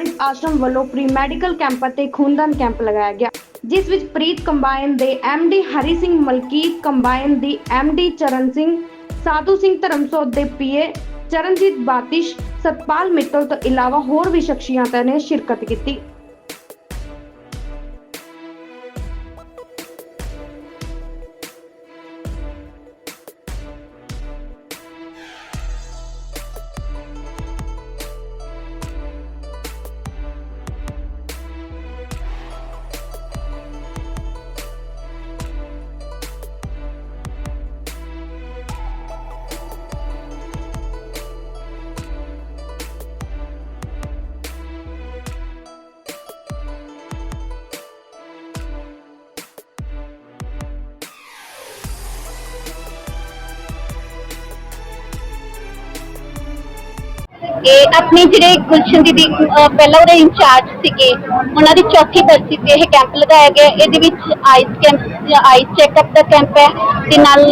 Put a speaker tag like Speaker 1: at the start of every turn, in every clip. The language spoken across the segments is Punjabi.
Speaker 1: ਵਾਰਿਸ ਆਸ਼ਰਮ ਵੱਲੋਂ ਪ੍ਰੀ ਮੈਡੀਕਲ ਕੈਂਪ ਅਤੇ ਖੂਨਦਾਨ ਕੈਂਪ ਲਗਾਇਆ ਗਿਆ, ਜਿਸ ਵਿੱਚ ਪ੍ਰੀਤ ਕੰਬਾਈਨ ਦੇ ਡੀ ਹਰੀ ਸਿੰਘ, ਮਲਕੀਤ ਕੰਬਾਈਨ ਦੀ ਡੀ ਚਰਨ ਸਿੰਘ, ਸਾਧੂ ਸਿੰਘ ਧਰਮਸੋਤ ਦੇ ਪੀਏ ਚਰਨਜੀਤ ਬਾਤਿਸ਼, ਸਤਪਾਲ ਮਿੱਤਲ ਤੋਂ ਇਲਾਵਾ ਹੋਰ ਵੀ ਸ਼ਖਸੀਅਤਾਂ ਨੇ ਸ਼ਿਰਕਤ ਕੀਤੀ।
Speaker 2: ਇਹ ਆਪਣੀ ਜਿਹੜੇ ਗੁਲਸ਼ਨ ਦੀ ਪਹਿਲਾਂ ਉਹਦੇ ਇੰਚਾਰਜ ਸੀਗੇ, ਉਹਨਾਂ ਦੀ ਚੌਥੀ ਬਰਸੀ ਤੇ ਇਹ ਕੈਂਪ ਲਗਾਇਆ ਗਿਆ। ਇਹਦੇ ਵਿੱਚ ਆਈਸ ਕੈਂਪ, ਆਈਸ ਚੈੱਕਅਪ ਦਾ ਕੈਂਪ ਹੈ। ਤੇ ਨਾਲ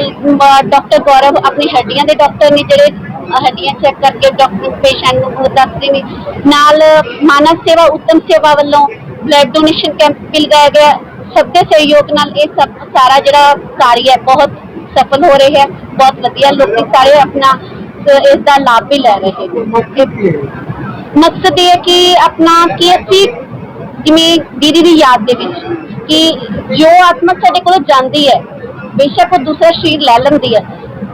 Speaker 2: ਡਾਕਟਰ ਗੌਰਵ ਆਪਣੀ ਹੱਡੀਆਂ ਦੇ ਡਾਕਟਰ ਨੇ ਜਿਹੜੇ ਹੱਡੀਆਂ ਚੈੱਕ ਕਰਕੇ ਡਾਕਟਰ, ਪੇਸ਼ੈਂਟ ਨੂੰ ਦੱਸਦੇ ਨੇ। ਨਾਲ, ਮਾਨਵ ਸੇਵਾ, ਉੱਤਮ ਸੇਵਾ ਵੱਲੋਂ ਬਲੱਡ ਡੋਨੇਸ਼ਨ ਕੈਂਪ ਵੀ ਲਗਾਇਆ ਗਿਆ। ਸਭ ਦੇ ਸਹਿਯੋਗ ਨਾਲ ਇਹ ਸਭ, ਸਾਰਾ ਜਿਹੜਾ ਕਾਰਜ ਹੈ, ਬਹੁਤ ਸਫਲ ਹੋ ਰਿਹਾ ਹੈ। ਬਹੁਤ ਵਧੀਆ, ਲੋਕੀ ਸਾਰੇ ਆਪਣਾ ਇਸ ਦਾ ਲਾਭ ਵੀ ਲੈ ਰਹੇ ਨੇ। ਮਕਸਦ ਇਹ ਹੈ ਕਿ ਆਪਣਾ ਕਿ ਅਸੀਂ ਜਿਵੇਂ ਦੀਦੀ ਦੀ ਯਾਦ ਦੇ ਵਿੱਚ ਕਿ ਜੋ ਆਤਮਾ ਸਾਡੇ ਕੋਲੋਂ ਜਾਂਦੀ ਹੈ ਬੇਸ਼ੱਕ ਉਹ ਦੂਸਰਾ ਸ਼ਰੀਰ ਲੈ ਲੈਂਦੀ ਹੈ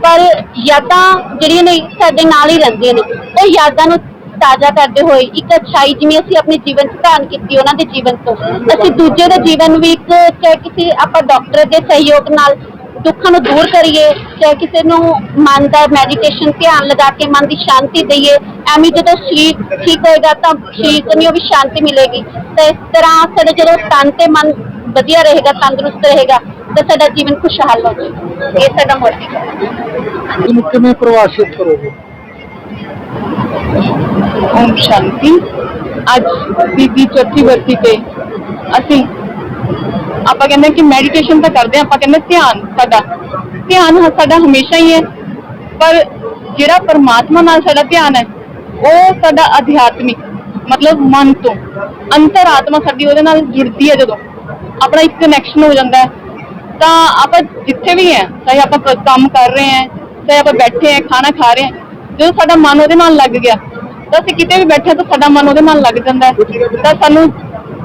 Speaker 2: ਪਰ ਯਾਦਾਂ ਜਿਹੜੀਆਂ ਨੇ ਸਾਡੇ ਨਾਲ ਹੀ ਰਹਿੰਦੀਆਂ ਨੇ ਉਹ ਯਾਦਾਂ ਨੂੰ ਤਾਜ਼ਾ ਕਰਦੇ ਹੋਏ ਇੱਕ ਅੱਛਾਈ ਜਿਵੇਂ ਅਸੀਂ ਆਪਣੇ ਜੀਵਨ 'ਚ ਧਾਰਨ ਕੀਤੀ ਉਹਨਾਂ ਦੇ ਜੀਵਨ ਤੋਂ। ਅਸੀਂ ਦੂਜੇ ਦੇ ਜੀਵਨ ਨੂੰ ਵੀ ਇੱਕ ਚਾਹੇ ਕਿਸੇ ਆਪਾਂ ਡਾਕਟਰ ਦੇ ਸਹਿਯੋਗ ਨਾਲ ਦੁੱਖਾਂ ਨੂੰ ਦੂਰ ਕਰੀਏ ਚਾਹੇ ਕਿਸੇ ਨੂੰ ਮਨ ਦਾ ਮੈਡੀਟੇਸ਼ਨ ਧਿਆਨ ਲਗਾ ਕੇ ਮਨ ਦੀ ਸ਼ਾਂਤੀ ਦਈਏ ਐਵੇਂ ਜਦੋਂ ਸਰੀਰ ਠੀਕ ਹੋਏਗਾ ਤਾਂ ਸਰੀਰ ਨੂੰ ਵੀ ਸ਼ਾਂਤੀ ਮਿਲੇਗੀ। ਤਾਂ ਇਸ ਤਰ੍ਹਾਂ ਸਾਡਾ ਜਦੋਂ ਤਨ ਤੇ ਮਨ ਵਧੀਆ ਰਹੇਗਾ ਤੰਦਰੁਸਤ ਰਹੇਗਾ ਤਾਂ ਸਾਡਾ ਜੀਵਨ ਖੁਸ਼ਹਾਲ ਹੋ ਜਾਏਗਾ। ਇਹ ਸਾਡਾ ਮੋਟਿਵ ਹੈ।
Speaker 3: ਇਹਨੂੰ ਕਿਵੇਂ ਪ੍ਰਭਾਸ਼ਿਤ ਕਰੋਗੇ?
Speaker 4: ਓਮ ਸ਼ਾਂਤੀ। ਅੱਜ ਦੀ ਦੀ ਚੌਥੀ ਵਰਸੀ ਤੇ ਅਸੀਂ ਆਪਾਂ ਕਹਿੰਦੇ ਕਿ ਮੈਡੀਟੇਸ਼ਨ ਤਾਂ ਕਰਦੇ ਹਾਂ, ਆਪਾਂ ਕਹਿੰਦੇ ਧਿਆਨ ਸਾਡਾ ਧਿਆਨ ਸਾਡਾ ਹਮੇਸ਼ਾ ਹੀ ਹੈ। ਪਰ ਜਿਹੜਾ ਪਰਮਾਤਮਾ ਨਾਲ ਸਾਡਾ ਧਿਆਨ ਹੈ, ਉਹ ਸਾਡਾ ਅਧਿਆਤਮਿਕ, ਮਤਲਬ ਮਨ ਤੋਂ। ਅੰਤਰਾਤਮਾ ਸਾਡੀ ਉਹਦੇ ਨਾਲ ਜੁੜਦੀ ਹੈ ਜਦੋਂ ਆਪਣਾ ਇੱਕ ਕਨੈਕਸ਼ਨ ਹੋ ਜਾਂਦਾ ਹੈ। ਤਾਂ ਆਪਾਂ ਜਿੱਥੇ ਵੀ ਹੈ, ਚਾਹੇ ਆਪਾਂ ਕੰਮ ਕਰ ਰਹੇ ਹਾਂ, ਚਾਹੇ ਆਪਾਂ ਬੈਠੇ ਹਾਂ, ਖਾਣਾ ਖਾ ਰਹੇ ਹਾਂ, ਜਦੋਂ ਸਾਡਾ ਮਨ ਉਹਦੇ ਨਾਲ ਲੱਗ ਗਿਆ, ਤਾਂ ਅਸੀਂ ਕਿਤੇ ਵੀ ਬੈਠੇ ਹਾਂ ਤਾਂ ਸਾਡਾ ਮਨ ਉਹਦੇ ਨਾਲ ਲੱਗ ਜਾਂਦਾ ਹੈ। ਤਾਂ ਸਾਨੂੰ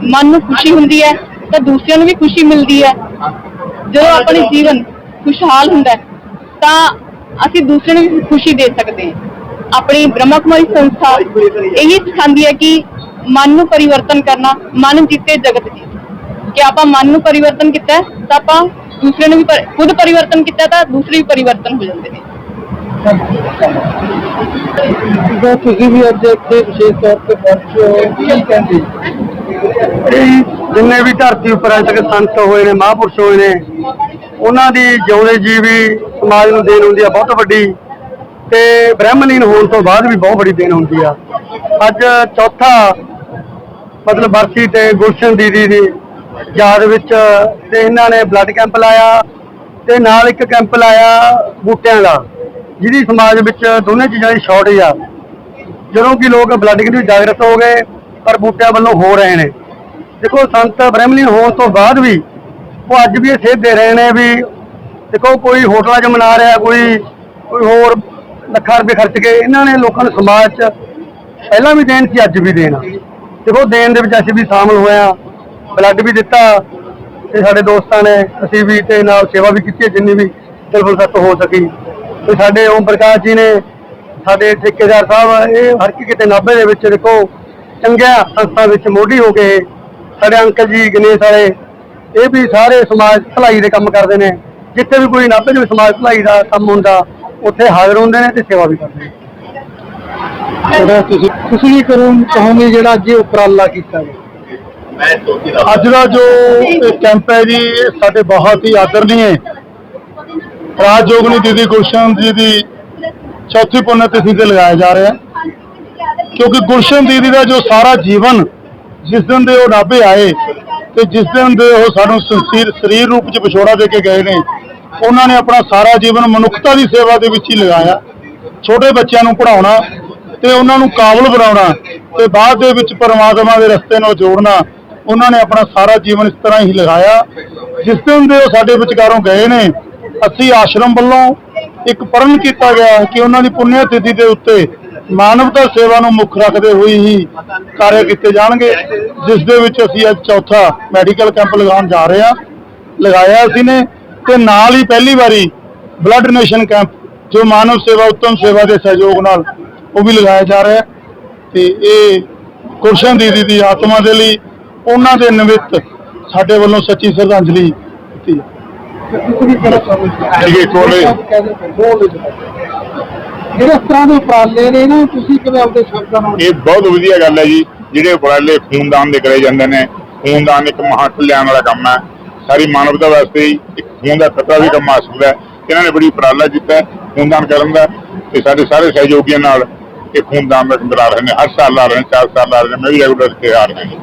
Speaker 4: ਮਨ ਨੂੰ ਖੁਸ਼ੀ ਹੁੰਦੀ ਹੈ ਤਾਂ ਦੂਸਰਿਆਂ ਨੂੰ ਵੀ ਖੁਸ਼ੀ ਮਿਲਦੀ ਹੈ। ਜਦੋਂ ਆਪਣੀ ਜੀਵਨ ਖੁਸ਼ਹਾਲ ਹੁੰਦਾ ਹੈ ਤਾਂ ਅਸੀਂ ਦੂਸਰਿਆਂ ਨੂੰ ਵੀ ਖੁਸ਼ੀ ਦੇ ਸਕਦੇ ਹਾਂ। ਆਪਣੀ ਬ੍ਰਹਮਾ ਕੁਮਾਰੀ ਸੰਸਥਾ ਇਹੀ ਸਿਖਾਉਂਦੀ ਹੈ ਕਿ ਮਨ ਨੂੰ ਪਰਿਵਰਤਨ ਕਰਨਾ ਮਨ ਜਿੱਤੇ ਜਗਤ ਜੀਤ ਕਿ ਆਪਾਂ ਮਨ ਨੂੰ ਪਰਿਵਰਤਨ ਕੀਤਾ ਤਾਂ ਆਪਾਂ ਦੂਸਰੇ ਨੂੰ ਵੀ ਖੁਦ ਪਰਿਵਰਤਨ ਕੀਤਾ ਤਾਂ ਦੂਸਰੇ ਵੀ ਪਰਿਵਰਤਨ ਹੋ ਜਾਂਦੇ ਨੇ।
Speaker 3: ਜਦੋਂ ਤੁਸੀਂ ਵੀ ਅੱਜ ਇੱਥੇ ਵਿਸ਼ੇਸ਼ ਤੌਰ ਤੇ ਪਹੁੰਚੇ ਹੋ ਕੀ ਕਹਿੰਦੇ?
Speaker 5: ਜਿੰਨੇ ਵੀ ਧਰਤੀ ਉੱਪਰ ਅੱਜ ਤੱਕ ਸੰਤ ਹੋਏ ਨੇ, ਮਹਾਂਪੁਰਸ਼ ਹੋਏ ਨੇ, ਉਹਨਾਂ ਦੀ ਜਿਉਂਦੇ ਜੀਵੀ ਸਮਾਜ ਨੂੰ ਦੇਣ ਹੁੰਦੀ ਆ, ਬਹੁਤ ਵੱਡੀ ਤੇ ਬ੍ਰਹਮਲੀਨ ਹੋਣ ਤੋਂ ਬਾਅਦ ਵੀ ਬਹੁਤ ਵੱਡੀ ਦੇਣ ਹੁੰਦੀ ਆ। ਅੱਜ ਚੌਥਾ ਮਤਲਬ ਬਰਸੀ ਤੇ ਗੁਲਸ਼ਨ ਦੀਦੀ ਦੀ ਯਾਦ ਵਿੱਚ ਤੇ ਇਹਨਾਂ ਨੇ ਬਲੱਡ ਕੈਂਪ ਲਾਇਆ ਤੇ ਨਾਲ ਇੱਕ ਕੈਂਪ ਲਾਇਆ ਬੂਟਿਆਂ ਦਾ, ਜਿਹਦੀ ਸਮਾਜ ਵਿੱਚ ਦੋਨੇ ਚੀਜ਼ਾਂ ਦੀ ਸ਼ਾਰਟੇਜ ਆ। ਜਦੋਂ ਕਿ ਲੋਕ ਬਲੱਡ ਕਿੰਨੀ ਜਾਗਰਤ ਹੋ ਗਏ, ਪਰ ਬੂਟਿਆਂ ਵੱਲੋਂ ਹੋ ਰਹੇ ਨੇ। ਦੇਖੋ ਸੰਤ ਬ੍ਰਹਮਲੀਨ ਹੋਣ ਤੋਂ ਬਾਅਦ ਵੀ ਉਹ ਅੱਜ ਵੀ ਇਹ ਸੇਧ ਦੇ ਰਹੇ ਨੇ ਵੀ ਦੇਖੋ ਕੋਈ ਹੋਟਲਾਂ 'ਚ ਮਨਾ ਰਿਹਾ, ਕੋਈ ਕੋਈ ਹੋਰ ਲੱਖਾਂ ਰੁਪਏ ਖਰਚ ਕੇ ਇਹਨਾਂ ਨੇ ਲੋਕਾਂ ਨੂੰ ਸਮਾਜ 'ਚ ਪਹਿਲਾਂ ਵੀ ਦੇਣ ਸੀ, ਅੱਜ ਵੀ ਦੇਣ ਆ। ਦੇਖੋ ਦੇਣ ਦੇ ਵਿੱਚ ਅਸੀਂ ਵੀ ਸ਼ਾਮਲ ਹੋਇਆ ਬਲੱਡ ਵੀ ਦਿੱਤਾ ਤੇ ਸਾਡੇ ਦੋਸਤਾਂ ਨੇ ਅਸੀਂ ਵੀ ਤੇ ਨਾਲ ਸੇਵਾ ਵੀ ਕੀਤੀ ਹੈ, ਜਿੰਨੀ ਵੀ ਦਿਲ ਸੱਤ ਹੋ ਸਕੀ ਤੇ ਸਾਡੇ ਓਮ ਪ੍ਰਕਾਸ਼ ਜੀ ਨੇ, ਸਾਡੇ ਠੇਕੇਦਾਰ ਸਾਹਿਬ ਇਹ ਹਰ ਕੀ ਕਿਤੇ ਨਾਭੇ ਦੇ ਵਿੱਚ ਦੇਖੋ ਚੰਗਿਆ ਸੰਸਥਾ ਵਿੱਚ ਮੋਢੀ ਹੋ ਕੇ ਸਾਡੇ ਅੰਕਲ ਜੀ ਗਣੇਸ਼ ਵਾਲੇ ਇਹ ਵੀ ਸਾਰੇ ਸਮਾਜ ਭਲਾਈ ਦੇ ਕੰਮ ਕਰਦੇ ਨੇ। ਜਿੱਥੇ ਵੀ ਕੋਈ ਨਾਭੇ ਦੇ ਸਮਾਜ ਭਲਾਈ ਦਾ ਕੰਮ ਹੁੰਦਾ ਉੱਥੇ ਹਾਜ਼ਰ ਹੁੰਦੇ ਨੇ ਤੇ ਸੇਵਾ ਵੀ ਕਰਦੇ ਨੇ।
Speaker 3: ਜਿਹੜਾ ਤੁਸੀਂ ਤੁਸੀਂ ਵੀ ਕਰੋ ਕਹੋਗੇ ਜਿਹੜਾ ਅੱਜ ਇਹ ਉਪਰਾਲਾ ਕੀਤਾ ਹੈ
Speaker 6: ਅੱਜ ਦਾ ਜੋ ਕੈਂਪ ਹੈ ਜੀ ਸਾਡੇ ਬਹੁਤ ਹੀ ਆਦਰਨੀय ਰਾਜਯੋਗਨੀ ਦੀਦੀ ਗੁਲਸ਼ਨ ਜੀ ਦੀ ਚੌਥੀ ਪੁੰਨ ਤਿਥੀ ਤੇ ਲਗਾਇਆ ਜਾ ਰਿਹਾ। ਹੈ ਕਿਉਂਕਿ ਗੁਲਸ਼ਨ ਦੀਦੀ ਦਾ ਜੋ ਸਾਰਾ ਜੀਵਨ ਜਿਸ ਦਿਨ ਦੇ ਉਹ ਨਾਭੇ ਆਏ ਤੇ ਜਿਸ ਦਿਨ ਦੇ ਉਹ ਸਾਨੂੰ ਸੰਸੀਰ ਸਰੀਰ ਰੂਪ ਚ ਵਿਛੋੜਾ ਦੇ ਕੇ ਗਏ ਨੇ, ਉਹਨਾਂ ਨੇ ਆਪਣਾ ਸਾਰਾ ਜੀਵਨ ਮਨੁੱਖਤਾ ਦੀ ਸੇਵਾ ਦੇ ਵਿੱਚ ਹੀ ਲਗਾਇਆ। ਛੋਟੇ ਬੱਚਿਆਂ ਨੂੰ ਪੜ੍ਹਾਉਣਾ ਤੇ ਉਹਨਾਂ ਨੂੰ ਕਾਬਲ ਬਣਾਉਣਾ ਤੇ ਬਾਅਦ ਦੇ ਵਿੱਚ ਪਰਮਾਤਮਾ ਦੇ ਰਸਤੇ ਨਾਲ ਜੋੜਨਾ, ਉਹਨਾਂ ਨੇ ਆਪਣਾ ਸਾਰਾ ਜੀਵਨ ਇਸ ਤਰ੍ਹਾਂ ਹੀ ਲਗਾਇਆ। ਜਿਸ ਦਿਨ ਦੇ ਉਹ ਸਾਡੇ ਵਿਚਕਾਰੋਂ ਗਏ ਨੇ, ਅਸੀਂ ਆਸ਼ਰਮ ਵੱਲੋਂ ਇੱਕ ਪ੍ਰਣ ਕੀਤਾ ਗਿਆ ਕਿ ਉਹਨਾਂ ਦੀ ਪੁੰਨਿਆ ਤਿਥੀ ਦੇ ਉੱਤੇ ਮਾਨਵਤਾ ਸੇਵਾ ਨੂੰ ਮੁੱਖ ਰੱਖਦੇ ਹੋਏ ਹੀ ਕਾਰਜ ਕੀਤੇ ਜਾਣਗੇ ਜਿਸ ਦੇ ਵਿੱਚ ਅਸੀਂ ਅੱਜ ਚੌਥਾ ਮੈਡੀਕਲ ਕੈਂਪ ਲਗਾਉਣ ਜਾ ਰਹੇ ਹਾਂ। ਲਗਾਇਆ ਅਸੀਂ ਨੇ ਤੇ ਨਾਲ ਹੀ ਪਹਿਲੀ ਵਾਰੀ ਬਲੱਡ ਡੋਨੇਸ਼ਨ ਕੈਂਪ ਜੋ ਮਾਨਵ ਸੇਵਾ ਉੱਤਮ ਸੇਵਾ ਦੇ ਸਹਿਯੋਗ ਨਾਲ ਉਹ ਵੀ ਲਗਾਇਆ ਜਾ ਰਿਹਾ ਤੇ ਇਹ ਗੁਰਸ਼ਨ ਦੀਦੀ ਦੀ ਆਤਮਾ ਦੇ ਲਈ ਉਹਨਾਂ ਦੇ ਨਿਮਿਤ ਸਾਡੇ ਵੱਲੋਂ ਸੱਚੀ ਸ਼ਰਧਾਂਜਲੀ ਦਿੱਤੀ ਹੈ, ਕੋਲੇ।
Speaker 3: ਜਿਹੜੇ ਇਸ ਤਰ੍ਹਾਂ ਦੇ ਉਪਰਾਲੇ ਨੇ ਨਾ ਤੁਸੀਂ ਕਿਵੇਂ ਆਪਦੇ ਸ਼ਬਦਾਂ ਨਾਲ
Speaker 7: ਇਹ ਬਹੁਤ ਵਧੀਆ ਗੱਲ ਹੈ ਜੀ ਜਿਹੜੇ ਉਪਰਾਲੇ ਖੂਨਦਾਨ ਦੇ ਕਰੇ ਜਾਂਦੇ ਨੇ ਖੂਨਦਾਨ ਇੱਕ ਮਹਾ ਕਲਿਆਣ ਵਾਲਾ ਕੰਮ ਹੈ। ਸਾਰੀ ਮਾਨਵਤਾ ਵਾਸਤੇ ਇੱਕ ਖੂਨ ਦਾ ਕਤਰਾ ਵੀ ਕੰਮ ਆ ਸਕਦਾ ਹੈ। ਇਹਨਾਂ ਨੇ ਬੜੀ ਉਪਰਾਲਾ ਕੀਤਾ ਖੂਨਦਾਨ ਕਰਨ ਦਾ ਤੇ ਸਾਡੇ ਸਾਰੇ ਸਹਿਯੋਗੀਆਂ ਨਾਲ ਇਹ ਖੂਨਦਾਨ ਦਾ ਕਰਾ ਰਹੇ ਨੇ। ਹਰ ਸਾਲ ਲਾ ਰਹੇ ਨੇ ਚਾਰ ਸਾਲ ਲਾ ਰਹੇ ਨੇ ਮੈਂ ਵੀ ਰੈਗੂਲਰ ਇੱਥੇ ਆ ਰਿਹਾ ਜੀ।